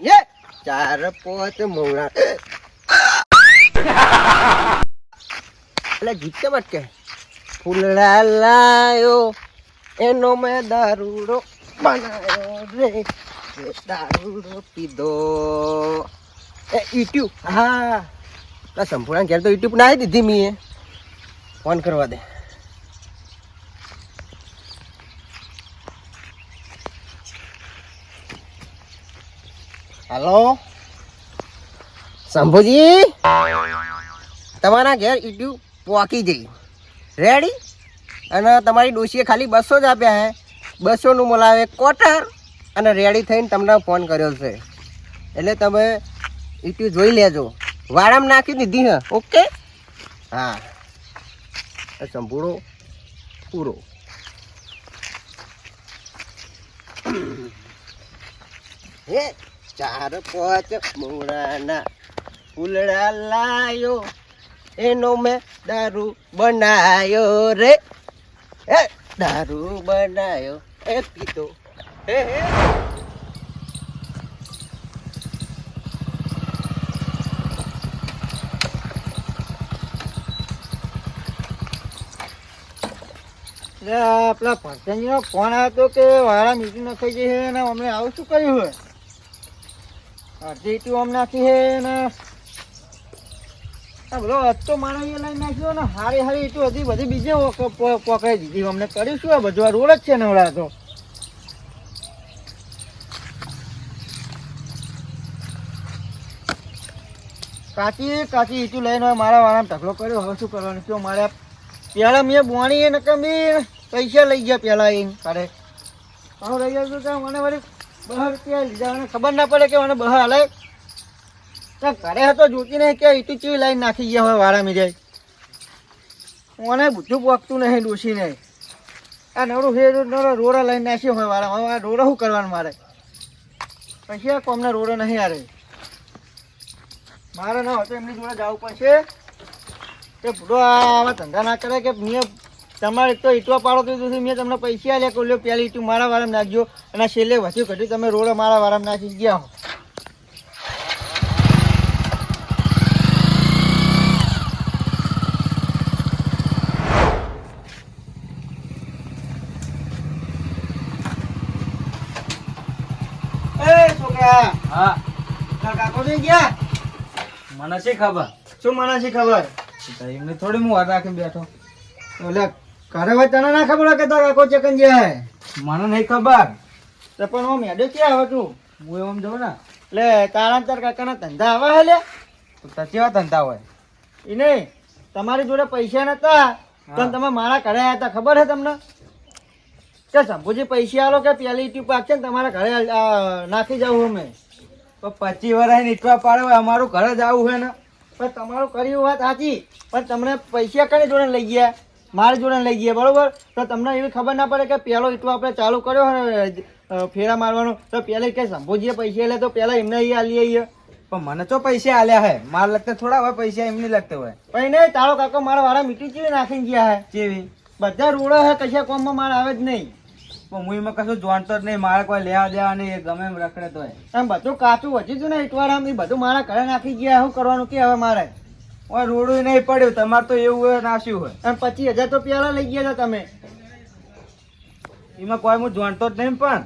એ ચાર પોચ મોડા એટલે જીતે બટકે ફૂલડા લાયો, એનો મેં દારૂડો બનાયો રે. દારૂડો પીધો. એ યુટ્યુબ, હા. સંપૂર્ણ ઘેર તો યુટ્યુબ ના આવી દીધી મીએ. ફોન કરવા દે. હલો. શંભુજી તમારા ઘેર ઈટ્યુ પોકી જઈ રેડી અને તમારી ડોશીએ ખાલી બસો જ આપ્યા હે. બસોનું બોલાવે કોટર અને રેડી થઈને તમને ફોન કર્યો છે. એટલે તમે ઈટ્યુ જોઈ લેજો. વાળામાં નાખી દીધી હે. ઓકે હા. સંભૂળો પૂરો. હે? ચાર પાંચ મોરાના ફૂલડા લાયો, એનો મેં દારૂ બનાયો રે. હે, દારૂ બનાયો, એ પીતો હે હે. આપણા ભરતનજીનો ફોન આવ્યો કે વાળા મીટિંગ થઈ ગઈ છે અને અમને આવું શું કર્યું હોય અડધી ટીઓમ નાખી હે ને. આ બધો હતો માણસ એ લઈને નાખ્યો ને હારી હારી ઈટું હતી, બધી બીજે પકડાઈ દીધી. અમને કરીશું આ બધું? આ રોડ જ છે ને ઓલા તો. કાચી કાચી ઈટું લઈને મારા વાળામાં ઢગલો કર્યો. હવે શું કરવાનું? કયો મારે પહેલા મેં બોણી એ કમી પૈસા લઈ ગયા પહેલા એ કાઢે હવે લઈ ગયો તો મને વળી બહાર ક્યાં લીધા મને ખબર ના પડે કે મને બહાર હલાય તો ઘરે હતો, જોતી નહીં કે એટલી ચીવી લાઈન નાખી ગયા હોય વાળા જાય. મને બધું પોકતું નહીં ડોસી નહીં આ નવરું હે નવરો રોડા લઈને નાખ્યો હોય વાળા હવે આ રોડા શું કરવાનું મારે? પછી આ કોમને રોડો નહીં આરે મારે ના હોય તો એમની જોડે જવું પડશે. તે ભૂડો આવા ધંધા ના કરે કે મેં તમારે તો ઈટવા પાડો તો મેં તમને પૈસા આલ્યા કે લ્યો પેલી ઈટું મારા વારામાં નાખજો. અને છેલ્લે વધુ ઘટ્યું તમે રોડ મારા વારામાં નાખી ગયા હો. એ હા. કાકો નહીં ગયા? મને શી ખબર? શું મને શી ખબર? એમને થોડી હું વાત રાખી બેઠો. ઓલે ઘરે ભાઈ તને ના ખબર હોય કે તારા કાકો ચકન જાય મને નહીં ખબર. તો પણ હું મેડે ક્યાં આવે તું? હું એમ જઉં ને. એટલે તારા તાર કાકાના ધંધા આવે હે લે? તો કેવા ધંધા હોય? ઈ નહીં તમારી જોડે પૈસા નતા. પણ તમે મારા ઘરે આવ્યા હતા ખબર છે તમને? કે શંભુજી પૈસા આલો કે પેલી પાક આપશે ને તમારા ઘરે નાખી જવું અમે. તો પચીસ વર્ષ નીચવા પાડે અમારું ઘરે જ આવું હોય ને. પણ તમારું કર્યું વાત સાચી. પણ તમને પૈસા કઈ જોડે લઈ ગયા? મારી જોડે લઈ ગયા બરોબર? તો તમને એવી ખબર ના પડે કે પહેલો એટલો આપણે ચાલુ કર્યો હોય ફેરા મારવાનું. તો પહેલાં કે સંભોજીએ પૈસા લે તો પહેલાં એમને અહીંયા આવીએ પણ મને તો પૈસા આલ્યા હે. મારા લગતા થોડા હોય પૈસા એમની લગતા હોય. પણ નહીં તારો કાકો મારા વાળા મીઠી ચીવી નાખી ગયા હે. ચીવી બધા રોડો હે કશા કોમમાં મારે આવે જ નહીં. પણ હું એમાં કશું જાણતો જ નહીં. મારે કોઈ લેવા દેવા નહીં એ ગમે એમ રખડે તો એમ બધું કાચું વધી હતું ને ઇટવારામ એ બધું મારા ઘરે નાખી ગયા શું કરવાનું કે હવે મારે? ઓય રોડું નહીં પડ્યું તમારે તો એવું હોય નાશ્યું હોય. અને પચીસ હજાર તો પેલા લઈ ગયા હતા તમે. એમાં કોઈ હું જાણતો જ નહીં પણ.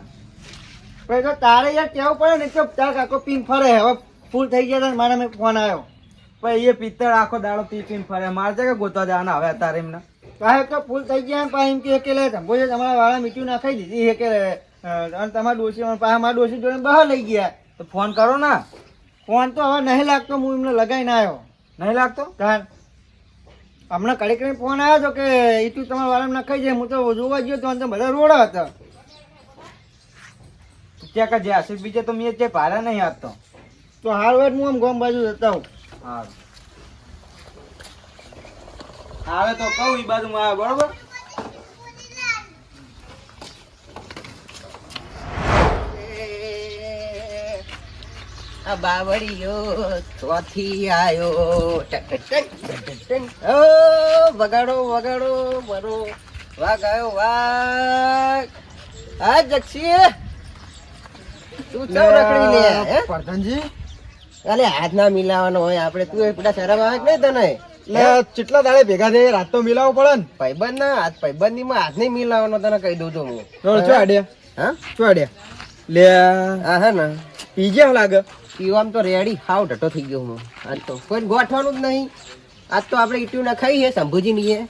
પછી તો તારે યાર કેવું પડે ને કે તારા કાકો પીન ફરે. હવે ફૂલ થઈ ગયા હતા મારા મેં ફોન આવ્યો પણ એ પિત્તળ આખો દાડો પી પીન ફરે. મારે છે કે ગોતવા જવાના હવે તારે એમને. પાછા તો ફૂલ થઈ ગયા પાછા એમ કે એકેલે ધંભો તમારા વાળા મીઠું નાખાઈ દીધી. એકેલે અને તમારા ડોસી પાછા મારા ડોસી જોડે બહાર લઈ ગયા. તો ફોન કરો ને. ફોન તો હવે નહીં લાગતો હું એમને લગાવીને આવ્યો નહીં લાગતો? કારણ હમણાં કડી ફોન આવ્યો હતો કે ઈટુ તમારા વાળામાં નખાઈ જાય હું તો જોવા ગયો તો બધા રોડા હતા. ત્યાં કા જે બીજે તો મેં જે ભારે નહીં આપતો. તો હાર વાર હું આમ ગામ બાજુ જતા હું હા. આવે તો કહું એ બાજુમાં આવે બરોબર? બાવળીયો ચોથી. ઓ વગાડો વગાડો બરો વાગ આયો વાગ આ જક્ષી તું ચમ રખડી લે પ્રધાનજી અલે હાથ ના મિલાવાનો હોય આપણે તું એ પેલા શરમ આવે નહીં તને? લે કેટલા દાડે ભેગા થઈ રાત તો મિલાવવો પડે ને. ભાઈબંધ ના હાથ ભાઈબંધની હાથ નહીં મિલાવવાનો તને કહી દઉં છું હું. ચોડ્યા હા? ચોડ્યા લે હા હે ને. પી ગયા લાગે. પીવામાં તો રેડી હાવ ઢટો થઈ ગયો હું. આજ તો કોઈ ગોઠવાનું જ નહીં. આજ તો આપણે ઈટ્યું ના ખાઈ છે શંભુજી ની એ.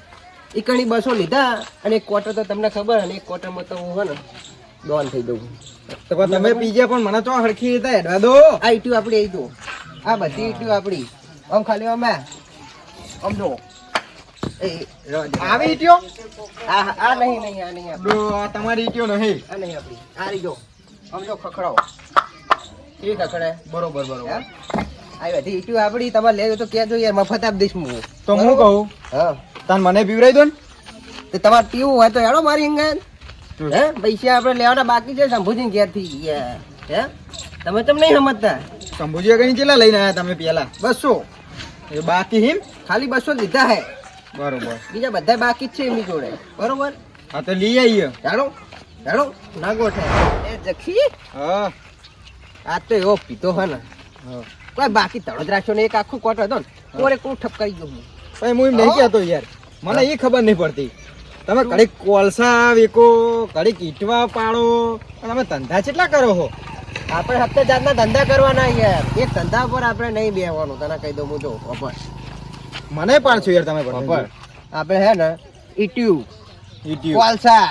કણી બસો લીધા અને એક ક્વાર્ટર તો તમને ખબર અને એક ક્વાર્ટરમાં તો હું હે ને ડોન થઈ દઉં. તો તમે પીજે પણ મને તો હરખી રીતે હેડવા દો. આ ઈટ્યું આપણી આવી દઉં આ બધી ઈટ્યું આપણી આમ ખાલી અમે આમ જો. દે. આવી ઈટ્યો? આ આ નહીં નહીં આ નહીં તમારી ઈટ્યો નહીં. આ નહીં આપણી આ રહી જો. આમ જો ખખડાવો. કેવી ખખડે બરોબર બરોબર? આ બધી આપણી તમારે લેજો તો કહેજો યાર મફત આપ દઈશ હું. તો હું કહું હા. તને મને પીવરાઈ દો ને. તે તમારે પીવું હોય તો હેડો મારી અંગાત હે? પૈસા આપણે લેવાના બાકી છે શંભુજી ઘેરથી યાર. હે? તમે કેમ નહીં સમજતા. શંભુજી કઈ કેટલા લઈને આવ્યા તમે પેલા બસો. એ બાકી હિમ? ખાલી બસો લીધા હે. બરોબર. બીજા બધા બાકી જ છે એમની જોડે. બરોબર? હા તો લઈ આવીએ હેડો હેડો ના ગોઠે. એ જખી. હા. આ તો એવો પીતો હે ને. હા. કોઈ બાકી તળદ રાખ્યો ને એક આખું કોટ હતો ને કોરે કોણ ઠપકાઈ ગયો હું? ભાઈ હું એમ નહીં કહેતો યાર. મને એ ખબર નહીં પડતી. તમે ઘડીક કોલસા વેકો ઘડીક ઈટવા પાડો અને તમે ધંધા કેટલા કરો છો આપણે હપ્તે જાતના ધંધા કરવાના યાર. એક ધંધા પર આપણે નહીં બેહવાનું તને કહી દઉં હું જો બપોર મને પાડશો યાર તમે બપોર આપણે હે ને ઈટ્યુ ઈટ્યુ. કોલસા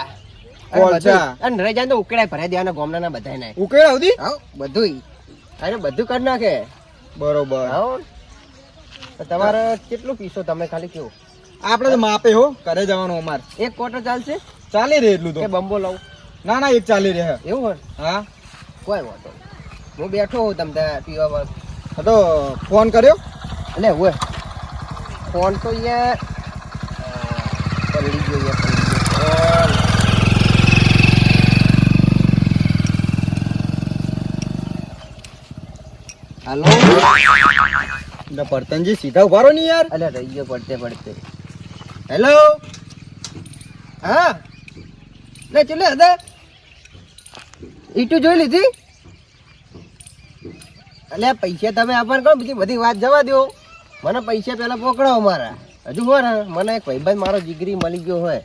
કોલસા. બધું. અને રહી તો ઉકેડાય ભરાઈ દેવાના ગોમના ના બધાય નાય ઉકેળ આવતી હાવ બધુંય. અરે બધું કરી નાખે. બરોબર. હાવ તમારે કેટલું પીશો તમે ખાલી કયો? આપણે તો માપે હો ઘરે જવાનું અમાર. એક ક્વાર્ટર ચાલશે? ચાલી રહે એટલું તો. બંબો લઉં ના ના એક ચાલી રહે. એવું હોય? હા. કોઈ વાંધો. હું બેઠો હોઉં તમ ત્યાં પીવામાં તો ફોન કર્યો? એટલે હોય. ફોન તો યાર અ, પલળી ગયો યાર પલળી ગયો ફોન. હાલો. એટલે પરતનજી સીધા ઊભા રહો ને યાર. અલે રહી ગયો પડતે પડતે. હેલો. હા. લે ચલે હતા ઈટુ જોઈ લીધી? અલે પૈસા તમે આપવાનું કહો બીજી બધી વાત જવા દો મને પૈસા પહેલા પકડાવો મારા. હજુ હોય ને મને એક ભાઈબંધ મારો જીગરી મળી ગયો હોય.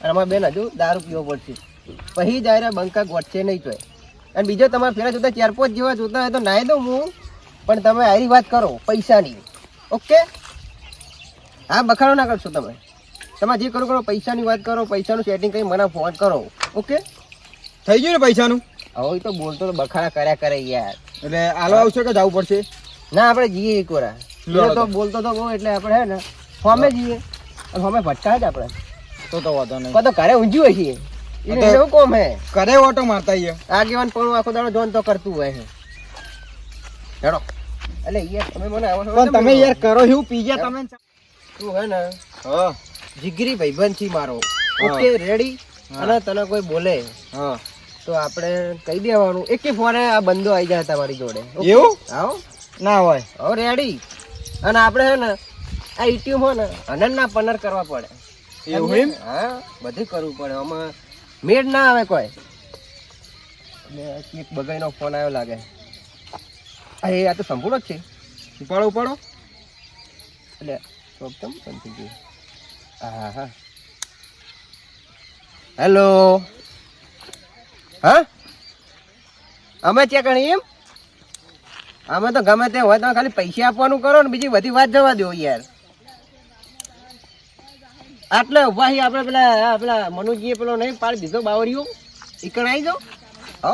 અને અમારા બેન હજુ દારૂ પીવો પડશે. પછી જાય બંકા ગોઠશે નહીં તો અને બીજો તમારે ફેરા જોતા ચાર પાંચ જેવા જોતા હોય તો નાહી દઉં હું. પણ તમે આરી વાત કરો પૈસાની. ઓકે? હા બખાડો ના કરશો તમે. તમે જે કરો કરો પૈસાની વાત કરો પૈસાનું સેટિંગ કરી મને ફોન કરો. ઓકે? થઈ ગયું ને પૈસાનું? હવે તો બોલતો તો બખાડા કર્યા કરે યાર. એટલે આલો આવશે કે જવું પડશે? ના આપણે જઈએ એક વાર. તો. બોલતો તો બહુ એટલે આપણે હે ને ફોમે જઈએ. ફોમે ભટકા જ આપણે. તો તો વાંધો નહીં. તો ઘરે ઊંઝ્યું હોય છીએ. એને એવું કોમ હે. ઘરે ઓટો મારતા આગેવાન પણ આખો દાડો જોન તો કરતું હોય છે હેડો. એટલે યાર તમે મને આવો પણ તમે યાર કરો એવું પી ગયા તમે. તું હે ને હા. જીગરી ભાઈબંધ છી મારો ઓકે રેડી અને તને કોઈ બોલે. હા. તો આપણે કહી દેવાનું. એક ફોને આ બંદો આવી જાય તમારી જોડે. એવું? આવો. ના હોય. હવે રેડી. અને આપણે હે ને આ યુટ્યુબ હોય ને હનન ના પનર કરવા પડે. એવું એમ? હા બધું કરવું પડે. આમાં મેડ ના આવે કોઈ. એક બગાઈનો ફોન આવ્યો લાગે. એ આ તો સંપૂર્ણ જ છે. ઉપાડો ઉપાડો. એટલે તો કેમ બંધ થઈ ગયું. હા હા. હેલો. હા? અમે ચેક ગણી એમ? અમે તો ગમે તે હોય તમે ખાલી પૈસા આપવાનું કરો ને બીજી બધી વાત જવા દો યાર. આટલે ઊભા છીએ આપણે પેલા પેલા મનુજીએ પેલો નહીં પાડી દીધો બાવરીઓ. ઈકણ આવી જાઓ. હો?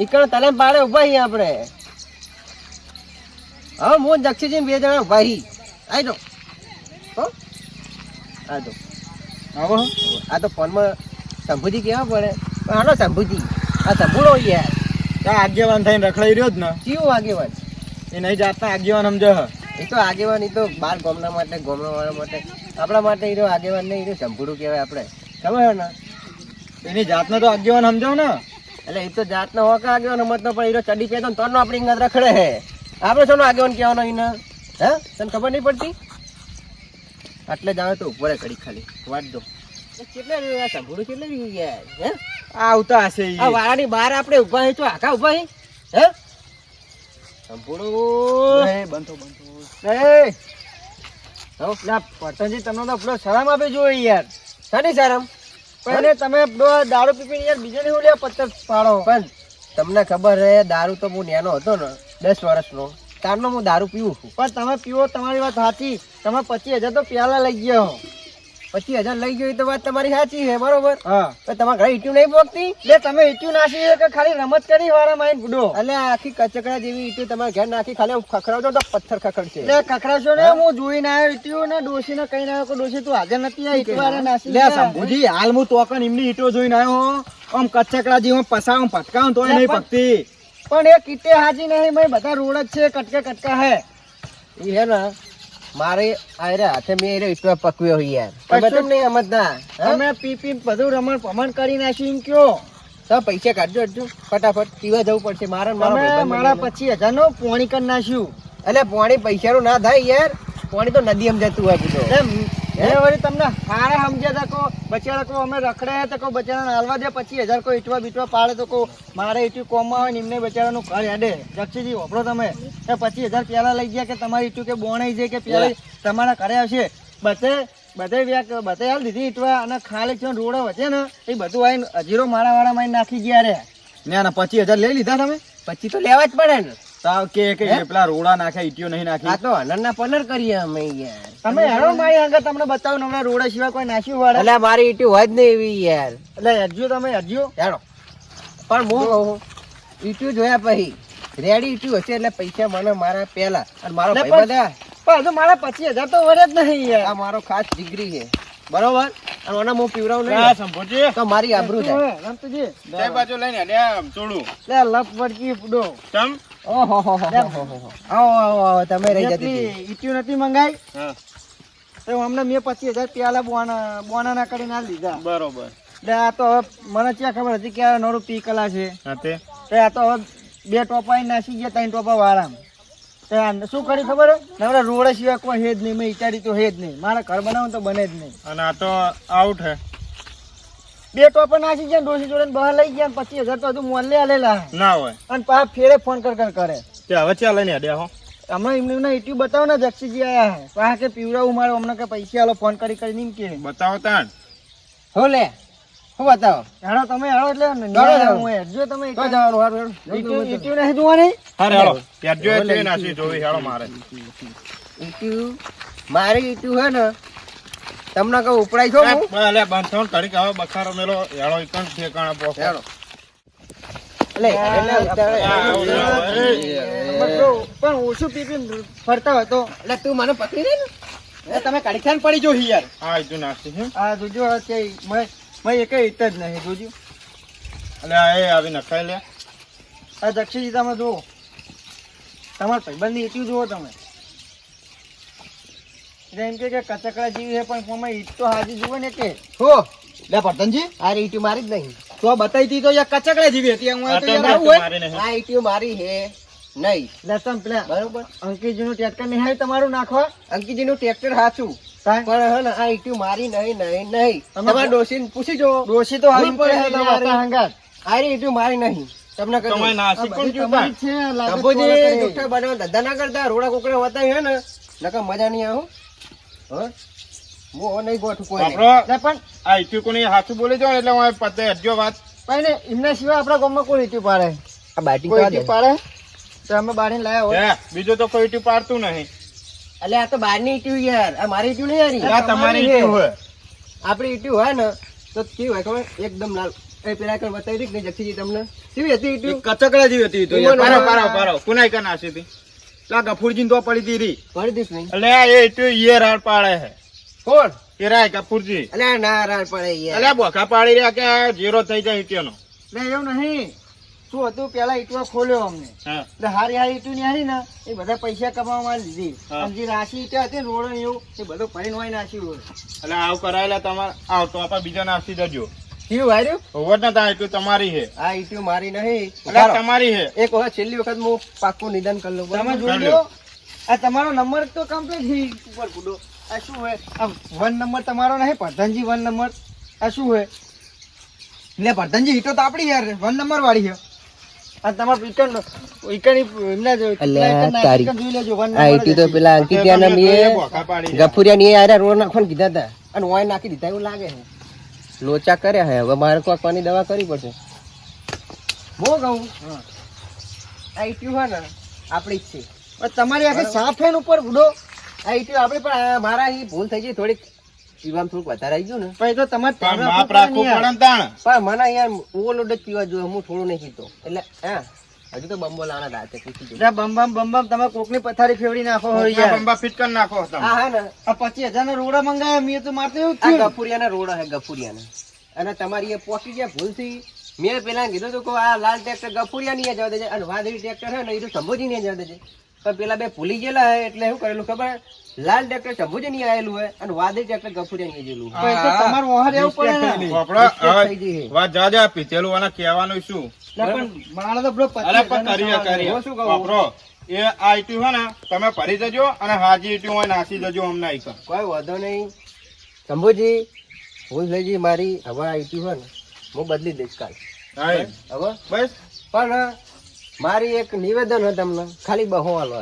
ઈકણ તને પાડે ઊભા છીએ આપણે. હા હું જક્ષીજી બે જણા ઊભા છીએ આવી જાઓ. હો? આ જો આવો. આ તો ફોનમાં શંભુજી કેવા પડે. પણ હાલો શંભુજી આ શંભુડો યાર ત્યાં આગેવાન થઈને રખડાઈ રહ્યો જ ને. કેવું આગેવાન? એ નહીં જાતના આગેવાન સમજો હ. એ તો આગેવાન એ તો બાર ગોમના માટે ગામના વાળા માટે. આપણા માટે એ આગેવાન નહીં એ શંભુડું કહેવાય આપણે. ખબર ને? એની જાતને તો આગેવાન સમજો ને. એટલે એ તો જાતનો હોકા આગેવાન સમજતો પણ એ તો ચડી પહેતો તો આપણી અંગત રખડે હે. આપણે શોનો આગેવાન કહેવાનો એને હે? તને ખબર નહીં પડતી? આટલે જ આવે તો ઉપર ઘડી ખાલી. વાત દો કેટલા રહ્યું આ કેટલા રહ્યું યાર હે? આવતા હશે. આ વાળાની બહાર આપણે ઊભા હે તો આખા ઊભા હે? હે? સંપૂર્ણ એ બંધો બંધો. એ. પતંજી તમને તો પેલો શરમ આપી જોઈએ યાર. શાની શરમ? પણ તમે દારૂ પીપીને યાર બીજાને નહીં લ્યા પત્તર પાડો? પણ તમને ખબર હે દારૂ તો હું નેનો હતો ને. દસ વર્ષનો. તારનો હું દારૂ પીવું છું. પણ તમે પીવો તમારી વાત સાચી. તમે પચીસ હજાર તો પ્યાલા લઈ ગયા હો. પચીસ હજાર લઈ ગયો તો વાત તમારી સાચી છે બરોબર? હા. તમારા ઘરે ઈટ્યું નહીં પોકતી એટલે તમે ઈટ્યું નાખી કે ખાલી રમત કરી વાળા માઈન ગુડો એટલે આખી કચકડા જેવી ઈટ્યું તમારા ઘેર નાખી ખાલી ખખડાવજો તો પથ્થર ખખડશે. એટલે ખખડાવશો ને હું? જોઈને આવ્યો ઈટ્યું ને ડોસી ને કઈ આવ્યો ડોસી તું હાજર નથી આ ઈટુ વાળા નાસી લે સંભુજી હાલ હું તોકન એમની ઈટો જોઈને આવ્યો આમ કચકડા જેવો પસાવ પટકાવ તો નહીં પકતી પણ એ કીટે હાજી નહીં મેં બધા રોડ જ છે કટકે કટકા હે. એ હે ને મારે આયરે હાથે મેં એરે ઈટવા પકવ્યો હોય યાર. તમે કશું- નહીં સમજતા ના તમે પી પી બધું રમણ ભમણ કરી એમ કયો? તો પૈસા કાઢજો અડજો ફટાફટ પીવા જવું પડશે મારા મારો મારા પછી હજારનું પોણી કરી નાખ્યું. એટલે પોણી પૈસાનું ના થાય યાર. પોણી તો નદી એમ જતું હોય એ વળી તમને હારે સમજ્યા તકો બચારા કો અમે રખડે તકો બચારાને હાલવા દે પછી હજાર કોઈ ઈટવા બીટવા પાડે તો કો મારે ઈટું કોમમાં આવે ને એમને બચારાનું ઘર હેડે. જક્ષીજી વાપરો તમે. એ પચીસ હજાર પ્યાલા લઈ ગયા કે તમારી ઈટું કે બોણાઈ જાય કે પ્યાલી તમારા ઘરે આવશે. બધે બધે વ્યાક બધે હાલ દીધી ઈટવા અને ખાલી છે રોડો વચ્ચે ને એ બધું આવીને હજીરો મારા વાળા માં નાખી ગયા રે. ના ના પચીસ હજાર લઈ લીધા તમે? પછી તો લેવા જ પડે ને. તાવ કે કે પેલા રોડા નાખ્યા ઈટીઓ નહીં આ તો તો હનરના પલર કરીએ અમે યાર. તમે હેડો મારી આગળ તમને બતાવું ને હમણાં રોડા સિવાય કોઈ નાખ્યું વાળા. એટલે મારી ઈટી હોય જ નહીં એવી યાર. એટલે હજુ તમે હજુ જાણો પણ હું કહું ઈટ્યું જોયા પછી રેડી ઈટ્યું હશે એટલે પૈસા મને મારા પહેલા. અને મારો ભાઈ પણ- બધા પણ હજુ મારા પચીસ હજાર તો વરે જ નહીં યાર. આ મારો ખાસ ડિગ્રી છે. બરોબર? અને ઓના હું પીવડાવું નહીં. સંભોજી તો મારી આબરૂ છે રમતુજી બે બાજુ લઈને હેડ્યા આમ ચોળું લે લપ વળકી ફૂડો ચમ? ઓહો. આવો તમે રહી. નથી મંગાઈ તો હમણાં મેં પચીસ હજાર પ્યાલા બોના બોનાના કરીને આલી દીધા બરોબર એટલે આ તો મને ક્યાં ખબર હતી કે આ નોરું પી કલા છે તો આ તો બે ટોપા નાસી ગયા ત્રણ ટોપા વાળા શું કરી ખબર? નવરા રોડ સિવાય કોઈ હે જ નહીં મેં વિચારી તો હે જ નહીં મારા ઘર બનાવું તો બને જ નહીં અને આ તો આઉટ હે બે ટોપર નાસી ગયા ડોસી જોડે બહાર લઈ ગયા પચીસ હજાર તો હજુ મોલ્લે આલેલા ના હોય. અને પાછા ફેરે ફોન કર કર કરે. તે હવે ચાલે ને અડ્યા હો. હમણાં એમને એમને યુટ્યુબ બતાવો ને જક્ષીજી આયા હે. પાછા કે પીવડાવું મારે હમણાં કે પૈસા આલો ફોન કરી કરી નહીં કે. બતાવો તાણ. હો લે. હું બતાવો? હાડો તમે હાડો એટલે ને હેડો, હું હેડજો તમે તો જવાનું હારું ઇટ્યુ નહીં જોવાની હારે હેડો હેડજો એટલે નાસી જોવી હાડો મારે. ઇટ્યુ મારી ઇટ્યુ હે ને તમને કહું ઉપડાઈ છો હું? એટલે બંધણ કડીક હવે બખારો મેલો હેડો એકણ ઠેકાણા પોકો હેડો. એટલે એટલે ઉતાવળે- પણ ઓછું પી પી ફરતા હતો એટલે તું મને પકડી એ તમે કડીખાન પડી જો યાર. હા એ તો નાસી હે. આ જોજો છે મેં મેં એક ઈટ જ નહીં જોજો. એટલે આ એ આવી નખાઈ લે. આ દક્ષિજી તમે તમારા ભાઈબંધની એટલું જુઓ તમે. એટલે એમ કે કે કચકડા જેવી છે પણ કોમાં ઈટ તો હાજી જુઓ ને કે. હો લે પતંજી આ ઈટ્યું મારી જ નહીં. તો બતાવી હતી તો યા કચકડા જેવી હતી હું આ તો ના આ ઈટ્યું મારી હે નહીં. લસમ પેલા બરોબર. અંકિતજીનું ટ્રેક્ટર નહીં તમારું નાખવા? અંકિતજીનું ટ્રેક્ટર હાચું. પણ હે ને આ ઈટ્યું મારી નહીં નહીં નહીં. તમે તમારા ડોશીને પૂછી જો ડોશી તો આવી પડે પડે તમારે. હંગાર આ ઈટ્યું મારી નહીં. તમને કહું તમારે આ નાસી કોણ જ છે લાગે જુઠ્ઠા બનાવવા ધંધા ના કરતા રોડા કોકડા વતાય હે ને. નકર મજા નહીં આવું હો? હું નહીં ગોઠું કોઈ પણ આ ઈટ્યુ કોની બોલી જાવ એટલે હું પતે હેડજો વાત. પણ એમના સિવાય આપણા ગામમાં કોઈ ઈટ્યું પાડે. આ બાટી કોઈ કરવા પાડે? તો અમે બારીને લાયા હોય. હે બીજું તો કોઈ ઈટ્યુ પાડતું નહીં. એટલે આ તો બહારની ઈટ્યું યાર. આ મારી ઈટ્યું નહીં યાર. આ તમારી ઈટ્યુ હોય. આપણી હોય ને તો કેવું હોય ખબર? એકદમ લાલ. એ પેલા કઈ બતાવી દીધી ને જક્ષીજી તમને? કેવી હતી ઈટ્યું કચકડા જેવી હતી પારો પારો પારો કુનાઈ કા નાસી હતી? લા ગફુરજી તો પડી હતી પડી દીસ નહીં? એટલે એ તો ઈયર રાડ પાડે હે કોણ? એ રાય ગફુરજી અલે ના રાડ પાડે યાર અલે બોખા પાડી રહ્યા કે જીરો થઈ જાય ઈટ્યોનો લે એવું નહીં. શું હતું? પેલા ઈટવા ખોલ્યો અમને. હા. એટલે હારી હારી ઈટું ની હારી ને એ બધા પૈસા કમાવા લીધી. અને જે રાશિ ઈટા હતી રોડ ને એવું એ બધું ભરીને હોય નાસી રોડ એટલે આવું કરાયેલા તમારે આવ તો આપણે બીજા નાસી દેજો. કેવું હાર્યું ઓવર ના તા ઈટ્યુ તમારી છે. આ ઈટ્યું મારી નહીં. એટલે તમારી છે. એક વખત છેલ્લી વખત હું પાક્કું નિદાન કરી લઉં. તમે જોઈ લો. આ તમારો નંબર તો કમ્પ્લીટ થઈ ઉપર કૂદો. આ શું હોય આ વન નંબર તમારો નહીં પ્રધાનજી વન નંબર આ શું હોય એટલે પ્રધાનજી ઈટો તો આપડી યાર. વન નંબર વાળી છે. ઈટી. ગફુરિયા ની રોડ નાખવાનું કીધા હતા. અને ઓય નાખી દીધા એવું લાગે છે. લોચા કર્યા હે. હવે મારે કોક પાણી દવા કરવી પડશે. હું કહું? આ ઈટ્યું હોય ને આપણી જ છે. પણ તમારી આખી સાફ હે ઉપર બુડો આ ઈટ્યું આપણે પણ મારા અહીં ભૂલ થઈ ગઈ થોડીક પીવામાં થોડુંક વધારે આવી ગયું ને. પછી તો તમારે પણ પણ મને યાર ઓવરલોડ જ પીવા જોઈએ હું થોડું નહીં પીતો. એટલે હા. હજુ તો બમ્બો લાના દાંતે પૂછી બમ બમ બમ બમ તમે કોકની પથારી ફેવડી નાખો હોય યાર. બંબા ફિટ કરી નાખો તમે. હા હા ને આ પચીસ હજાર ના રોડા મંગાયા મેં તો મારતો એવું આ ગફુરિયાના રોડ હે ગફુરિયાના. અને તમારી એ પોકી ગયા ભૂલથી મેં પેલા કીધું તો કે આ લાલ ટ્રેક્ટર ગફુરિયા ની જવા દેજે અને વાદળી ટ્રેક્ટર હે ને એ તો સંબોધી ની જવા દેજે. પણ પેલા બે ભૂલી ગયેલા હે એટલે શું કરેલું ખબર? લાલ ટ્રેક્ટર સંભોજી ની આવેલું હે અને વાદળી ટ્રેક્ટર ગફુરિયા ની ગયેલું તમારું વહાર એવું પડે. વાત જા જા પીતેલું અને કહેવાનું શું? પણ માણસ તો અરે પણ કરીએ કરીએ. શું કહું? વાપરો. એ આઈટી હોય ને તમે ભરી જજો અને હાજી આઈટી હોય નાસી જજો અમને. કોઈ વાંધો નહીં. શંભુજી ભૂલ થઈ ગઈ મારી. હવે આઈટી ઈટી હોય ને હું બદલી દઈશ કાલ. હવે? બસ. પણ મારી એક નિવેદન હોય તમને ખાલી બહો હાલો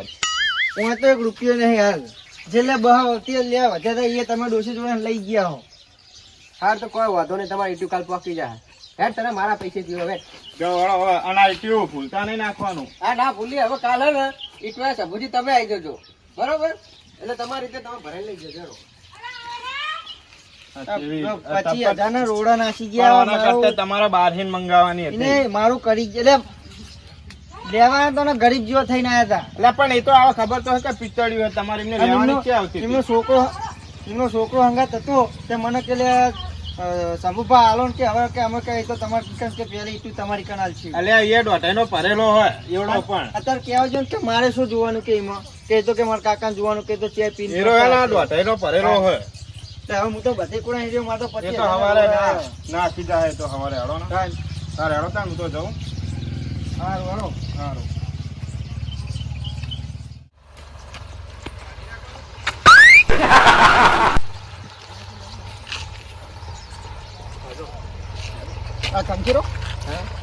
હું તો એક રૂપિયો નહીં હાલ. જેટલે બહાવ તે લેવા. લે વધારે એ તમે ડોસી જોડે લઈ ગયા હો. હાર તો કોઈ વાંધો નહીં તમારી ઇટ્યુ કાલ પહોંચી જાય. હેડ તને મારા પૈસે હેડ. જો હવે આના આ ભૂલતા નહીં નાખવાનું. હા ના ભૂલી. હવે કાલે ને ઈટવા શંભુજી તમે આવી જજો. બરોબર? એટલે તમારી રીતે તમે ભરાઈ લઈ જજો. પછી કેવી- આ પચીસ તપત હજાર ના રોડા નાસી ગયા તમારા કરતા મારું- તમારે બહારથી મંગાવવાની હતી. મારું કરી જ- એટલે લેવાના તો ને ગરીબ જેવો થઈને આવ્યા હતા. એટલે પણ એ તો હવે ખબર તો કે પિત્તળિયું હોય તમારે એમને લેવાની ક્યાં આવતી એમનો છોકરો એમનો છોકરો હંગાત હતો તે મને કે શંભુભા આલો કે હવે કે અમે કઈ તો તમારે કે પેલી તમારી કણાલ છે. અલ્યા એ દોઢાઈનો ભરેલો હોય એવડો પણ. અત્યારે કેવા જો કે મારે શું જોવાનું કે એમાં? કે તો કે મારા કાકાને જોવાનું કે તો ચેર પીને એરો એના દોઢાઈનો ભરેલો હોય. તો હવે હું તો બધે કોણ હેર્યો મારે તો એ તો હવારે ના. ના સીધા હે તો હવારે હેડો ના. તારે હેડો તાર હું તો જાઉં. હારું, હાલો. સારું આ ખંખીરો? હા